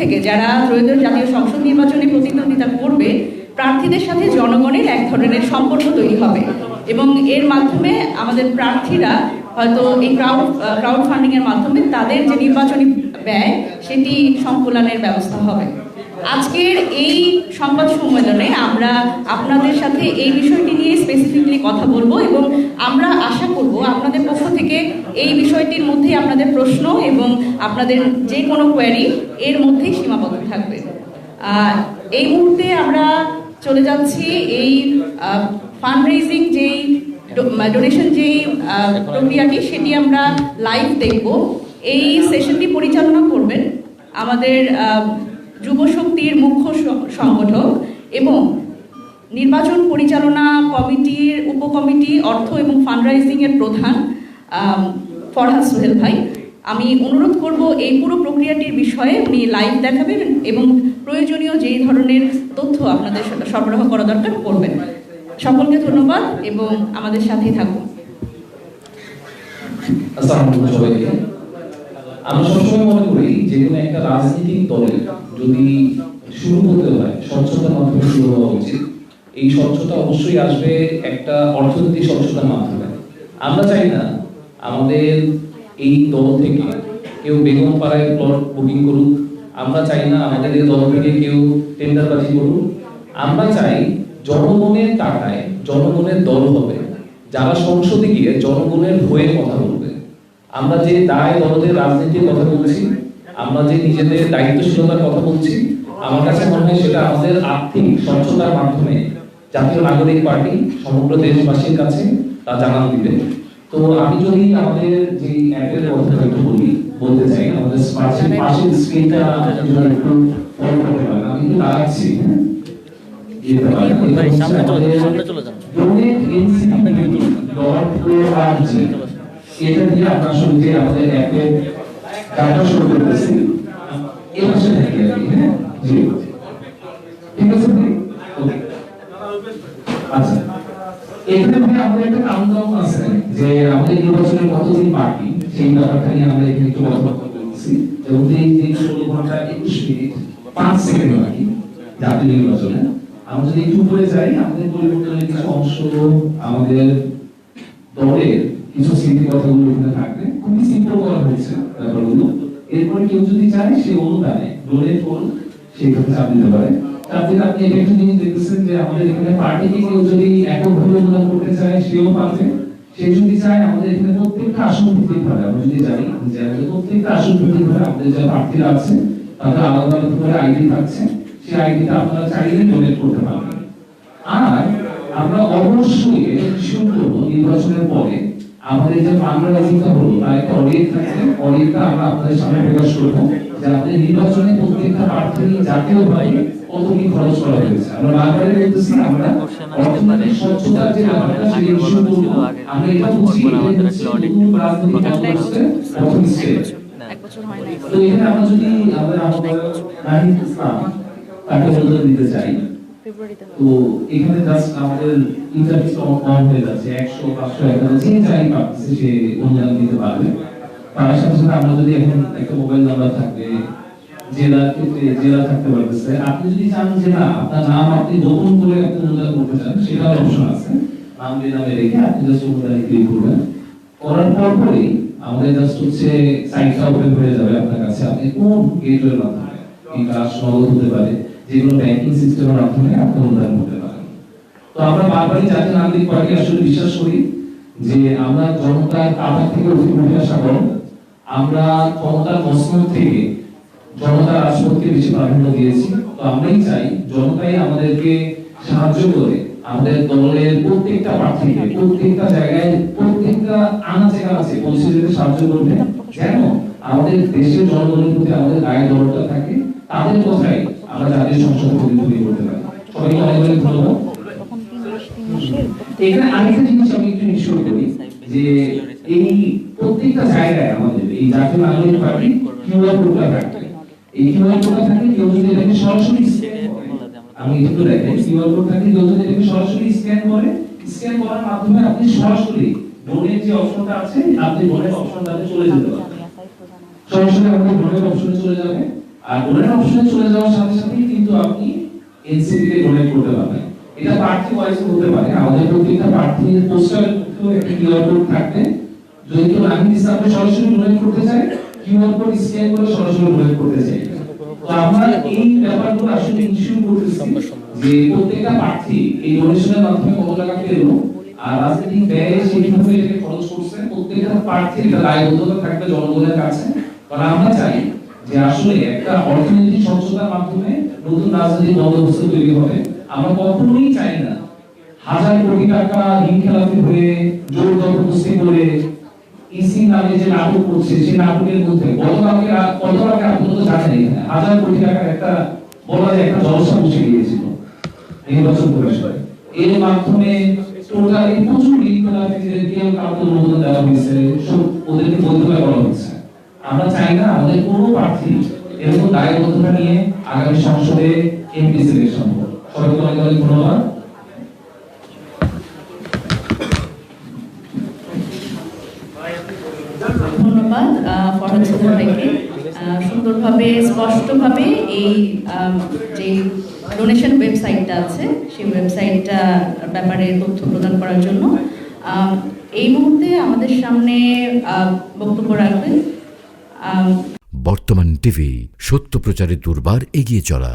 থেকে যারা ত্রয়োদশ জাতীয় সংসদ নির্বাচনে প্রতিদ্বন্দ্বিতা করবে, প্রার্থীদের সাথে জনগণের এক ধরনের সম্পর্ক তৈরি হবে। এবং এর মাধ্যমে আমাদের প্রার্থীরা হয়তো এই ক্রাউড ক্রাউড ফান্ডিং এর মাধ্যমে তাদের যে নির্বাচনী ব্যয়, সেটি সংকুলনের ব্যবস্থা হবে। আজকের এই সংবাদ সম্মেলনে আমরা আপনাদের সাথে এই বিষয়টি নিয়ে স্পেসিফিকলি কথা বলব এবং আমরা আশা করব আপনাদের পক্ষ থেকে এই বিষয়টির মধ্যে আপনাদের প্রশ্ন এবং আপনাদের যে কোনো কোয়ারি এর মধ্যেই সীমাবদ্ধ থাকবে। এই মুহূর্তে আমরা চলে যাচ্ছি এই ফান্ড রেজিং যেই ডোনেশন যেই প্রক্রিয়াটি, সেটি আমরা লাইভ দেখব। এই সেশনটি পরিচালনা করবেন আমাদের যুব শক্তির মুখ্য সংগঠক এবং নির্বাচন পরিচালনা কমিটির উপকমিটি, অর্থ এবং ফান্ডরাইজিং এর প্রধান ফরহাদ সোহেল ভাই, আমি অনুরোধ করব এই পুরো প্রক্রিয়াটির বিষয়ে উনি লাইভ দেখাবেন এবং প্রয়োজনীয় যেই ধরনের তথ্য আপনাদের সরবরাহ করা দরকার করবেন। সকলকে ধন্যবাদ এবং আমাদের সাথেই থাকুন। সবসময় মনে করি যে কোনো একটা রাজনৈতিক দলের যদি শুরু করতে হয়, স্বচ্ছতার মাধ্যমে শুরু হওয়া উচিত। এই স্বচ্ছতা অবশ্যই আসবে একটা অর্থনৈতিক স্বচ্ছতার মাধ্যমে। আমরা চাই না আমাদের এই দল থেকে কেউ বেগম পাড়ায় প্লট বুকিং করুক, আমরা চাই না আমাদের এই দল থেকে কেউ টেন্ডারবাজি করুক। আমরা চাই জনগণের টাকায় জনগণের দল হবে, যারা সংসদে গিয়ে জনগণের হয়ে কথা বলবে। আমরা যে দায় দলদের রাজনীতির কথা বলছি, আমরা যে নিজেদের দায়িত্বশীলতার কথা বলছি, আমার কাছে মনে হয় সেটা আমাদের আর্থিক স্বচ্ছতার মাধ্যমে জাতীয় নাগরিক পার্টি সমগ্র দেশবাসীর কাছে তা জানান দিবে। তো আমি যদি আমাদের যে অ্যাপের কথা একটু বলি বলতে চাই আমাদের পাশে পাশের স্ক্রিনটা যদি একটু ফলো করতে পারেন আমি একটু দাঁড়াচ্ছি হ্যাঁ? এটা দিয়ে আসলে যে আমাদের অ্যাপে ডাটা শুরু করতেছি। এই পাশে থেকে হ্যাঁ? জি। ঠিক আছে? আচ্ছা। এখানে আমাদের একটা আছে। যে আমাদের নির্বাচনের কতদিন বাকি, সেই ব্যাপারটা নিয়ে আমরা এখানে একটু কথাবার্তা বলছি। যেমন এই যে ষোলো ঘণ্টা একুশ মিনিট, পাঁচ সেকেন্ড বাকি জাতীয় নির্বাচনে। আমরা যদি একটু উপরে যাই, আমাদের পরিবর্তনের কিছু অংশ, আমাদের দলের কিছু স্মৃতি কথাগুলো এখানে থাকবে। খুবই সিম্পল করা হয়েছে ব্যাপারগুলো। এরপরে কেউ যদি চায়, সে অনুদানে ডোনেট করুন সেইভাবে চাপ দিতে পারে। তার থেকে আপনি এটা একটা জিনিস দেখতেছেন যে আমাদের এখানে পার্টিকে কেউ যদি এককভাবে অনুদান করতে চায়, সেও পারবে সে যদি আমাদের এখানে প্রত্যেকটা আসন ভিত্তিক ভাবে, আমরা যদি জানি, যে প্রত্যেকটা আসন ভিত্তিক ভাবে আমাদের যে প্রার্থীরা আছে, তাদের আলাদা আলাদা করে আইডি থাকছে। সেই আইডিটা আপনারা চাইলে ডোনেট করতে পারবেন। আর আমরা অবশ্যই শুরু করব নির্বাচনের পরে আমাদের যে ফান্ডরাইজিংটা হলো তার একটা অডিট থাকছে। অডিটটা আমরা আপনাদের সামনে প্রকাশ করব। যে আমাদের নির্বাচনে প্রত্যেকটা প্রার্থী জাতীয় ভাই কত কি খরচ করা হয়েছে? আমরা বারবারই বলতেছি আমরা অর্থনৈতিক স্বচ্ছতার যে ব্যাপারটা সেই ইস্যু করব আমরা এটা বুঝি রাজনৈতিক কর্মসূচিতে প্রথম স্টেপ এক বছর। তো এখানে আমরা যদি আমাদের আমাদের নাহিদ ইসলাম তাকে অনুদান দিতে চাই তো এখানে জাস্ট আমাদের ইন্টারভিউ অন হয়ে যাচ্ছে। একশো পাঁচশো এক হাজার যে যাই পাচ্ছে সে অনুদান দিতে পারবে। সাথে সাথে আমরা যদি এখন একটা মোবাইল নাম্বার থাকবে জেলার ক্ষেত্রে জেলা থাকতে পারতেছে। আপনি যদি চান যে না, আপনার নাম আপনি করে করতে চান, সেটাও অপশন আছে। নাম নামে রেখে আপনি জাস্ট ক্লিক করবেন। করার পর আমাদের জাস্ট হচ্ছে সাইটটা ওপেন হয়ে যাবে আপনার কাছে। আপনি কোন গেটওয়ের মাধ্যমে কাজ নগদ হতে পারে যেগুলো ব্যাংকিং সিস্টেমের মাধ্যমে আপনি অনুদান করতে পারেন। তো আমরা বারবারই আসলে বিশ্বাস করি যে আমরা জনতার কাতার থেকে উঠে উঠে আসা বড়। আমরা ক্ষমতার মসনদ থেকে জনতার রাজপথকে বেশি প্রাধান্য দিয়েছি। তো আমরাই চাই জনতাই আমাদেরকে সাহায্য করে আমাদের দলের প্রত্যেকটা প্রার্থীকে, প্রত্যেকটা জায়গায় প্রত্যেকটা আনাচে কানাচে পৌঁছে যেতে সাহায্য করবে। কেন? আমাদের দেশের জনগণের প্রতি আমাদের গায়ে দলটা থাকে। তাদের কথাই আমরা জাতীয় সংসদে প্রতিনিধি করতে পারি সবাইকে অনেক অনেক ধন্যবাদ তখন তিন মাস তিন মাসের এখানে আরেকটা জিনিস আমি একটু নিশ্চয় করি যে এই প্রত্যেকটা জায়গায় জাতীয় নাগরিক পার্টি কিউআর কোডটা থাকবে এই কিউআর কোডটা থাকলে কেউ যদি এটাকে সরাসরি আমি একটু দেখেন কিউআর কোড থাকলে কেউ যদি এটাকে সরাসরি স্ক্যান করে স্ক্যান করার মাধ্যমে আপনি সরাসরি ডোনের যে অপশনটা আছে, আপনি ডোনের অপশনটাতে চলে যেতে পারবেন। সরাসরি আমাদের ডোনের অপশনে চলে যাবে, আর ডোনেট অপশনে চলে যাওয়ার সাথে সাথেই কিন্তু আপনি এনসিপি তে ডোনেট করতে পারবেন। এটা প্রার্থী ওয়াইজ হতে পারে। আমাদের প্রত্যেকটা প্রার্থীর মধ্যেও একটা কিউআর কোড থাকবে। যদি কেউ আমি ইসলামে সরাসরি ডোনেট করতে চায় কিউআর কোড স্ক্যান করে সরাসরি ডোনেট করতে চাই। তো আমরা এই ব্যাপারগুলো আসলে ইস্যু করতেছি যে প্রত্যেকটা প্রার্থী এই ডোনেশনের মাধ্যমে কত টাকা পেল আর রাজনৈতিক ব্যয় সেইভাবে এটাকে খরচ করছে। প্রত্যেকটা প্রার্থীর একটা দায়বদ্ধতা থাকবে জনগণের কাছে। কারণ আমরা চাই যে আসলে একটা অর্থনৈতিক স্বচ্ছতার মাধ্যমে নতুন রাজনৈতিক বন্দোবস্ত তৈরি হবে। আমরা কখনোই চাই না হাজার কোটি টাকা ঋণ খেলাপি হয়ে জোর জবরদস্তি করে ওদেরকে হচ্ছে আমরা চাই না আমাদের কোনো প্রার্থী এরকম দায়বদ্ধতা নিয়ে আগামী সংসদে এমপি ধন্যবাদ। ধন্যবাদ ফরহাদ সুন্দরভাবে, স্পষ্টভাবে এই যে ডোনেশন ওয়েবসাইটটা আছে, সেই ওয়েবসাইটটা ব্যাপারে তথ্য প্রদান করার জন্য এই মুহূর্তে আমাদের সামনে বক্তব্য রাখবেন। বর্তমান টিভি সত্য প্রচারে দুর্বার এগিয়ে চলা।